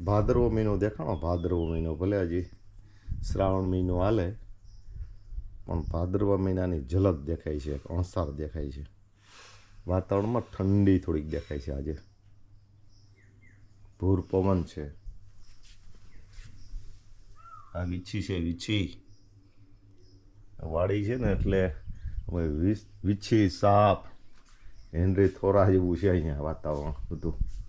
ભાદરવો મહિનો દેખાણો, ભાદરવો મહિનો ભલે હજી શ્રાવણ મહિનો હાલે, પણ ભાદરવા મહિનાની ઝલક દેખાય છે અણસાર દેખાય છે. વાતાવરણમાં ઠંડી થોડીક દેખાય છે આજે. ભૂર પવન છે. આ વીછી છે, વીછી. વાડી છે ને એટલે હવે વીછી, સાપ, હેનરી થોરા જેવું છે અહીંયા વાતાવરણ બધું.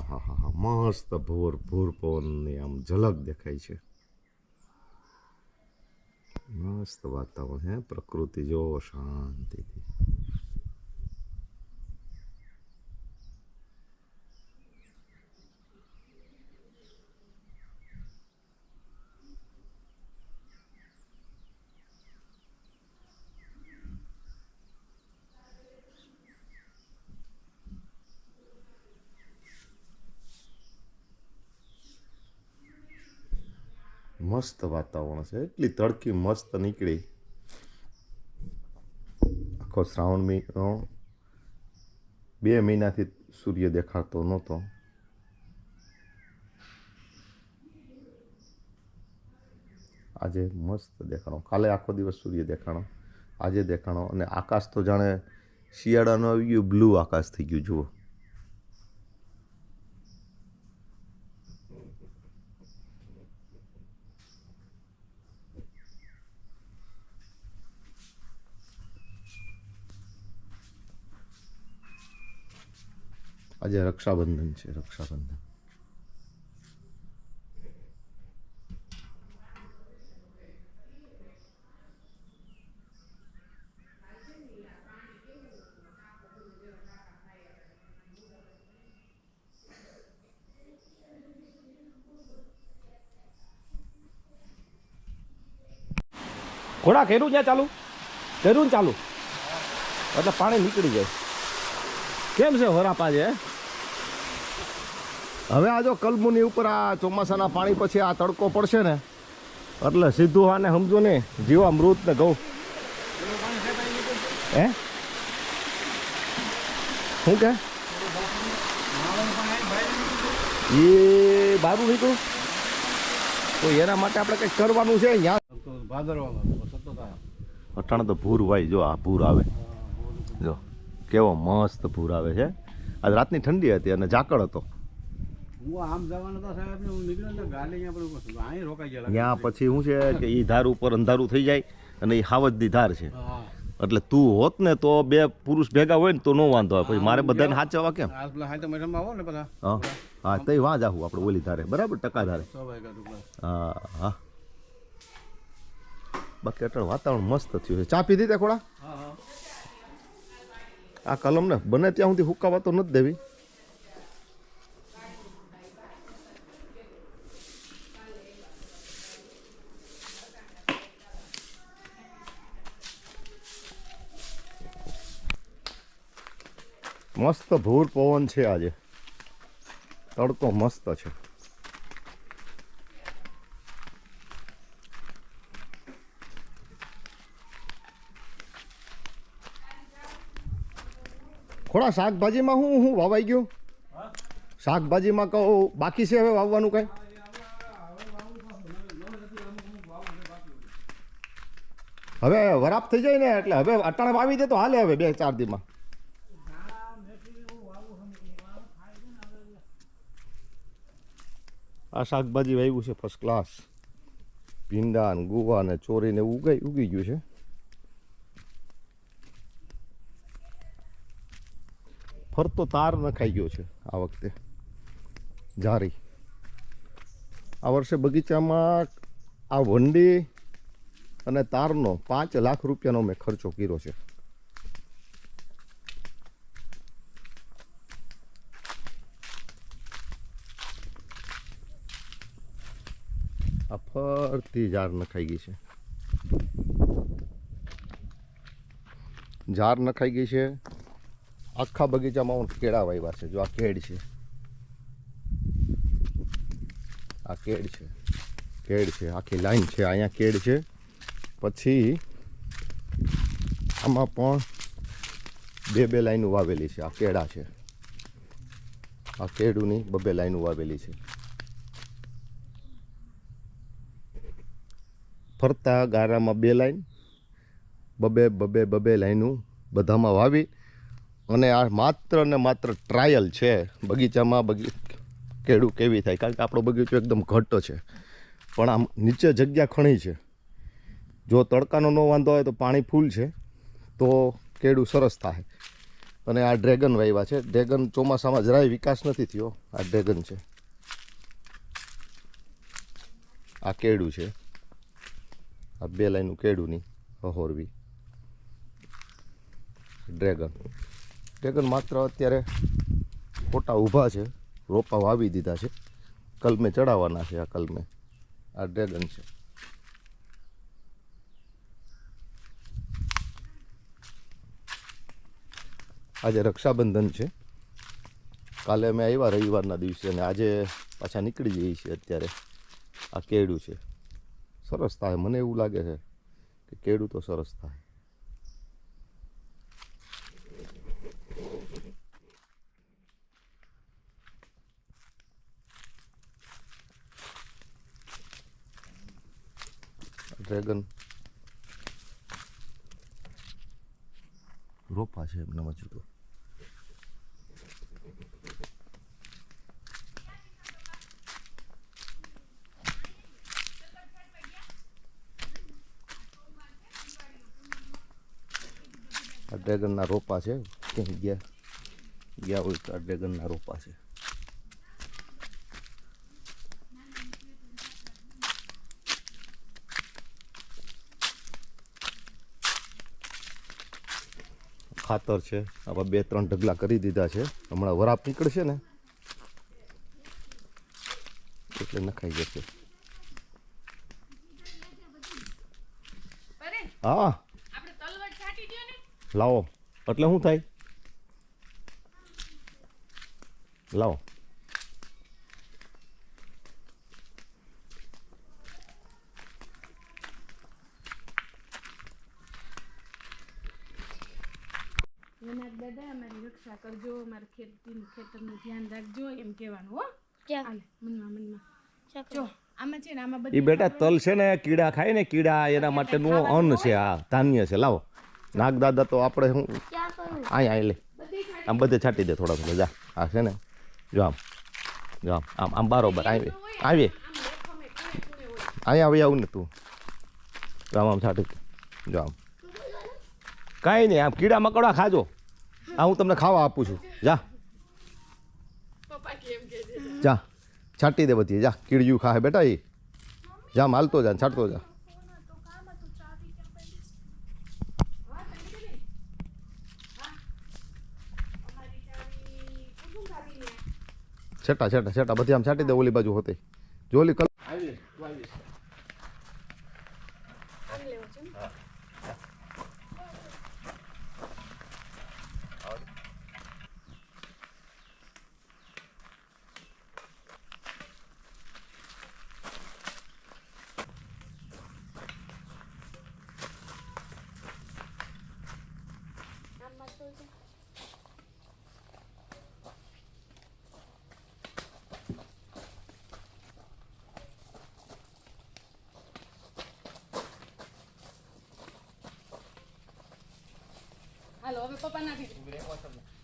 હા હા હા હા. મસ્ત ભોર ભોર પવનની આમ ઝલક દેખાય છે. મસ્ત વાતાવરણ હે, પ્રકૃતિ. જો શાંતિથી. મસ્ત વાતાવરણ છે. એટલી તડકી મસ્ત નીકળી. આખો શ્રાવણ મહિનો બે મહિનાથી સૂર્ય દેખાતો નહોતો. આજે મસ્ત દેખાણો. કાલે આખો દિવસ સૂર્ય દેખાણો, આજે દેખાણો. અને આકાશ તો જાણે શિયાળાનું આવી ગયું બ્લુ આકાશ થઈ ગયું, જુઓ. આજે રક્ષાબંધન છે, રક્ષાબંધન. ઘોડા ઘેરું જ્યાં ચાલુ, ઘેરું ચાલુ. એટલે પાણી નીકળી જાય. કેમ છે વરાપા છે હવે આ જો કલમુની ઉપર આ ચોમાસાના પાણી પછી આ તડકો પડશે ને, એટલે સીધું આને સમજો ને, જીવા મૃત ને ઘઉં. હે? શું કે? એ બારું નીકળું તો એના માટે આપણે કંઈક કરવાનું છે અટાણે તો ભૂર હોય જો આ ભૂર આવે. જો, કેવો મસ્ત ભૂર આવે છે. આજ રાતની ઠંડી હતી અને ઝાકળ હતો. ત્યાં પછી શું છે કે એ ધાર ઉપર અંધારું થઈ જાય અને એ હાવજની ધાર છે. એટલે તું હોત ને તો બે પુરુષ ભેગા હોય ને તો નો વાંધો આવે. પછી મારે બધાને સાચવા કેમ? હા તો વાં જાહું આપણે ઓલી ધારે. બરાબર? ટકા ધારે. હા હા. બાકી અટલ વાતાવરણ મસ્ત થયું છે. ચા પીધી તે ખોડા આ કલમ ને બને ત્યાં સુધી હુકાવા તો નથી દેવી. મસ્ત ભૂર પવન છે આજે. તડકો મસ્ત છે. થોડા શાકભાજીમાં હું હું વાવાઈ ગયું? શાકભાજીમાં કહું, બાકી છે હવે વાવવાનું કઈ? હવે વરાપ થઈ જાય ને, એટલે હવે અટાણ વાવી દે તો હાલે હવે બે ચાર દીમાં. આ શાકભાજી વાવ્યું છે ફર્સ્ટ ક્લાસ ભીંડા ને ગુવા ને ચોરી ને ઉગાઈ ઉગી ગયું છે. ફરતો તાર નખાઈ ગયો છે આ વખતે. જારી. આ વર્ષે બગીચામાં આ વંડી અને તારનો પાંચ લાખ રૂપિયાનો મેં ખર્ચો કર્યો છે. આ ઝાર નખાઈ ગઈ છે. ઝાર નખાઈ ગઈ છે. આખા બગીચામાં હું કેળા વાવ્યા છે. જો આ કેળ છે. આ કેળ છે. કેળ છે. આખી લાઈન છે. અહીંયા કેળ છે. પછી આમાં પણ બે બે લાઈનો વાવેલી છે. આ કેળા છે. આ કેળુની બબે લાઈનો વાવેલી છે. ફરતા ગારામાં બે લાઈન, બબે બબે બબે લાઈનું બધામાં વાવી. અને આ માત્ર ને માત્ર ટ્રાયલ છે. બગીચામાં બગી કેળું કેવી થાય? કારણ કે આપણો બગીચો એકદમ ઘટ્ટ છે. પણ આમ નીચે જગ્યા ખણી છે. જો તડકાનો ન વાંધો હોય તો પાણી ફૂલ છે. તો કેળું સરસ થાય. અને આ ડ્રેગન વાવ્યા છે. ડ્રેગન ચોમાસામાં જરાય વિકાસ નથી થયો. આ ડ્રેગન છે. આ કેળું છે. આ બે લાઈનનું નહીં અહોરવી. ડ્રેગન. ડ્રેગન માત્ર અત્યારે ખોટા ઊભા છે રોપા વાવી દીધા છે. કલમે ચડાવવાના છે આ કલમે. આ ડ્રેગન છે. આજે રક્ષાબંધન છે. કાલે અમે આવ્યા રવિવારના દિવસે અને આજે પાછા નીકળી જઈએ છીએ અત્યારે. આ કેળું છે. સરસ થાય. મને એવું લાગે છે કે કેળું તો સરસ થાય. ડ્રેગન. રોપા છે એમને હજુ આ ડ્રેગનના રોપા છે ક્યાંય ગયા? ગયા હોય તો આ ડ્રેગનના રોપા છે. ખાતર છે આવા બે ત્રણ ઢગલા કરી દીધા છે. હમણાં વરાપ નીકળશે ને એટલે નખાઈ જશે. હા આપણે તલવાર છાંટી દો ને લાવો. એટલે શું થાય? લાવો. દાદા અમારી રક્ષા કરજો અમારા ખેતી ખેતરનું ધ્યાન રાખજો એમ કહેવાનું હો. ક્યાં મનમાં મનમાં. જો આમાં છે ને આમાં બધી બેટા તલ છે ને કીડા ખાય ને કીડા એના માટેનું અન્ન છે આ ધાન્ય છે લાવો. નાગદાદા તો આપણે શું? અહીંયા અહીં લે. આમ બધે છાંટી દે થોડા થોડા. જા. આ છે ને? જો આમ. જો આમ. આમ આમ બરાબર. આવી આવી અહીંયા આવી આવું ને તું. જો આમ આમ છાંટી જો આમ. કાંઈ નહીં. આમ કીડા મકોડા ખાજો. આ હું તમને ખાવા આપું છું. જા. જા. છાંટી દે બધી. જા. કીડિયું ખાય બેટા એ જા હાલતો જા છાંટતો જા. છેટા છેટા છેટા બધી આમ છાંટી દે ઓલી બાજુ હોતી. જોલી કલ હાલો હવે પપ્પા નાખી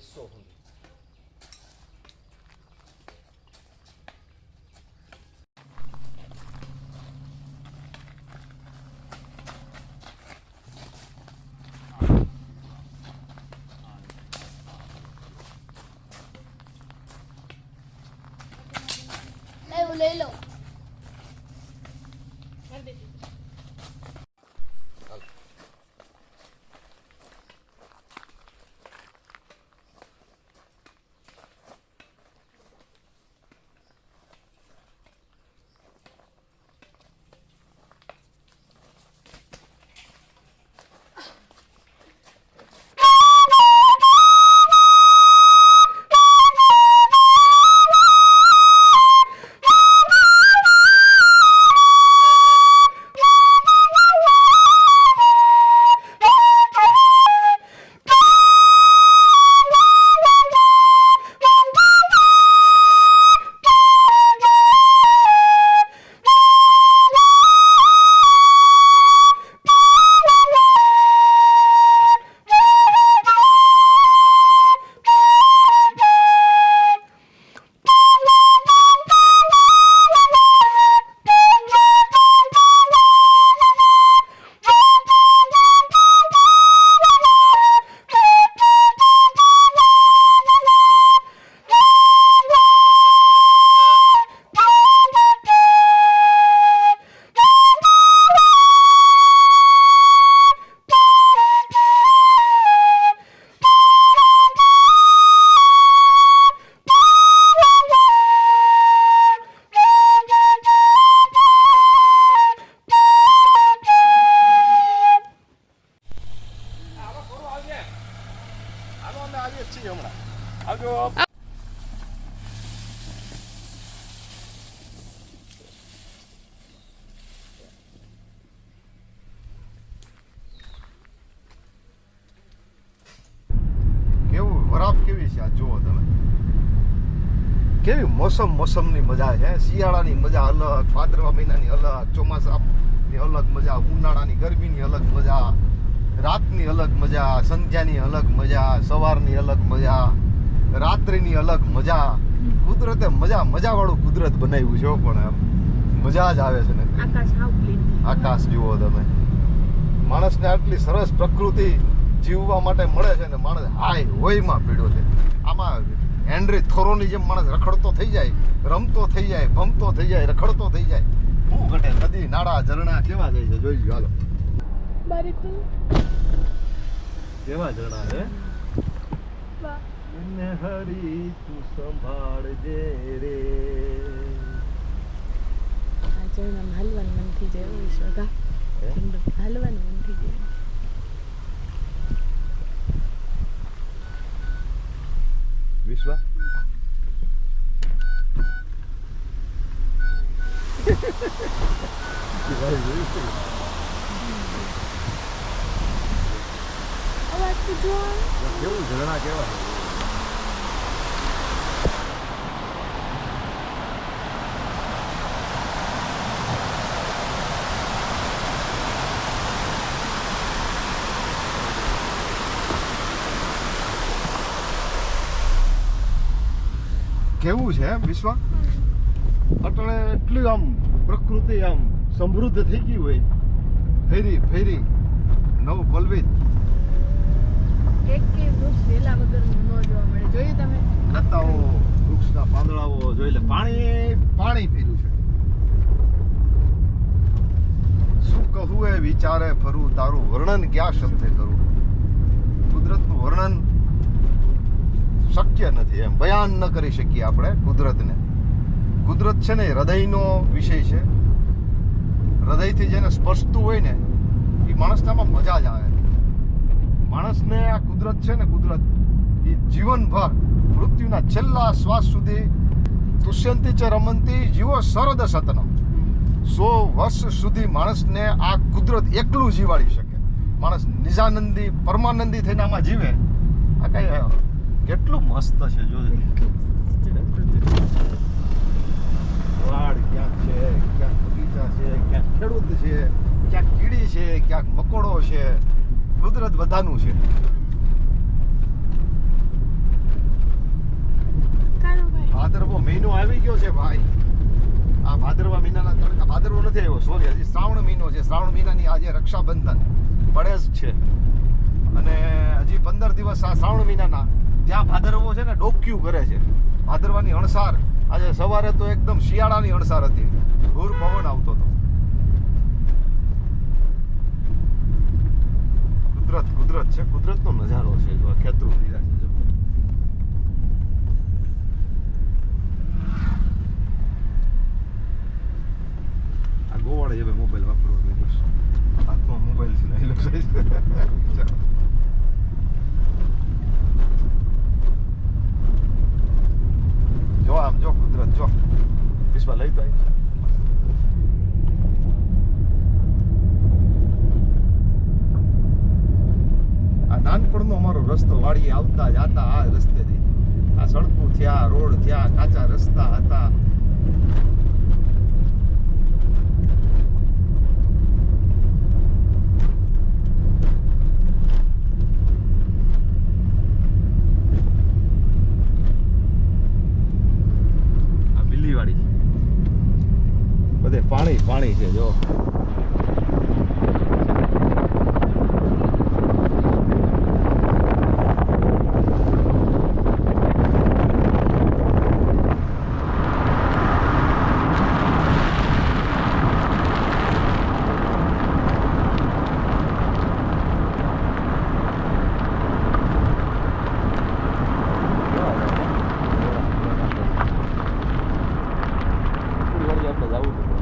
જ નહીં મોસમ મોસમની મજા છે. શિયાળાની મજા અલગ ભાદરવા મહિનાની અલગ ચોમાસાની અલગ મજા ઉનાળાની ગરમીની અલગ મજા રાતની અલગ મજા સંધ્યાની અલગ મજા સવારની અલગ મજા રાત્રિની અલગ મજા. કુદરતે મજા મજાવાળું કુદરત બનાવ્યું છે પણ એમ મજા જ આવે છે ને. આકાશ જુઓ તમે. માણસને આટલી સરસ પ્રકૃતિ જીવવા માટે મળે છે ને માણસ હાય હોયમાં પીડ્યો છે. આમાં હેનરી થોરોની જેમ માણસ રખડતો થઈ જાય રમતો થઈ જાય ભમતો થઈ જાય રખડતો થઈ જાય. શું ઘટે? નદી નાળા ઝરણા કેવા જાય છે? જોઈ હાલો. કેવા ઝરણા છે? ને હરી તું સંભાળજે રે. આ જોઈને આમ હાલવાનું મન થઈ જાય શોધા મન થઈ જાય વિશ્વા કેવું ઝરણા કેવા કેવું છે વિશ્વ અટલે એટલી આમ પ્રકૃતિ આમ સમૃદ્ધ થઈ ગઈ હોય ફેરી ફેરી નવ પલવિત વૃક્ષના પાંદડાઓ જોઈ લે પાણી પાણી પીધું છે. શું કહું એ વિચારે ફરું તારું વર્ણન ક્યાં શબ્દે કરું? કુદરતનું વર્ણન શક્ય નથી એમ. બયાન ન કરી શકીએ આપણે કુદરતને. કુદરત છે ને હૃદયનો વિષય છે. હૃદયથી જેને સ્પર્શતું હોય ને, એ માણસનામાં મજા જ આવે. માણસને આ કુદરત છે ને, કુદરત એ જીવનભર, મૃત્યુના છેલ્લા શ્વાસ સુધી તુષ્યંતી છે, રમંતી, જીવો સરદ સતન સો વર્ષ સુધી માણસને આ કુદરત એકલું જીવાડી શકે. માણસ નિજાનંદી, પરમાનંદી થઈને આમાં જીવે. આ કઈ કેટલું મસ્ત છે જો વાડ ક્યાંક છે ક્યાંક બગીચા છે ક્યાંક ખેડૂત છે ક્યાંક કીડી છે ક્યાંક મકોડો છે. કુદરત બધાનું છે. ભાદરવો મહિનો આવી ગયો છે ભાઈ. આ ભાદરવા મહિનાના તડકા ભાદરવો નથી આવ્યો સોરી હજી શ્રાવણ મહિનો છે. શ્રાવણ મહિનાની આજે રક્ષાબંધન. પડે જ છે. અને હજી પંદર દિવસ આ શ્રાવણ મહિનાના. ત્યાં ભાદરવો છે ને ડોક્યુ કરે છે. ભાદરવાની અણસાર. આજે સવારે તો એકદમ શિયાળાની અણસાર હતી. ઘોર પવન આવતો હતો. કુદરત કુદરત છે. કુદરતનો નજારો છે જો ખેતરું લીલા છે આ ગોવાળે હવે મોબાઈલ વાપરવા લીધો હાથમાં મોબાઈલ છે ને ચાલો. જો આમ જો કુદરત જો વિશ્વા લઈ તો આવી આ નાનપણનો અમારો રસ્તો વાડી આવતા જાતા આ રસ્તેથી આ સડકું થયા કાચા રસ્તા હતા આ બધે પાણી પાણી છે જો. થોડી વાર આપણે જવું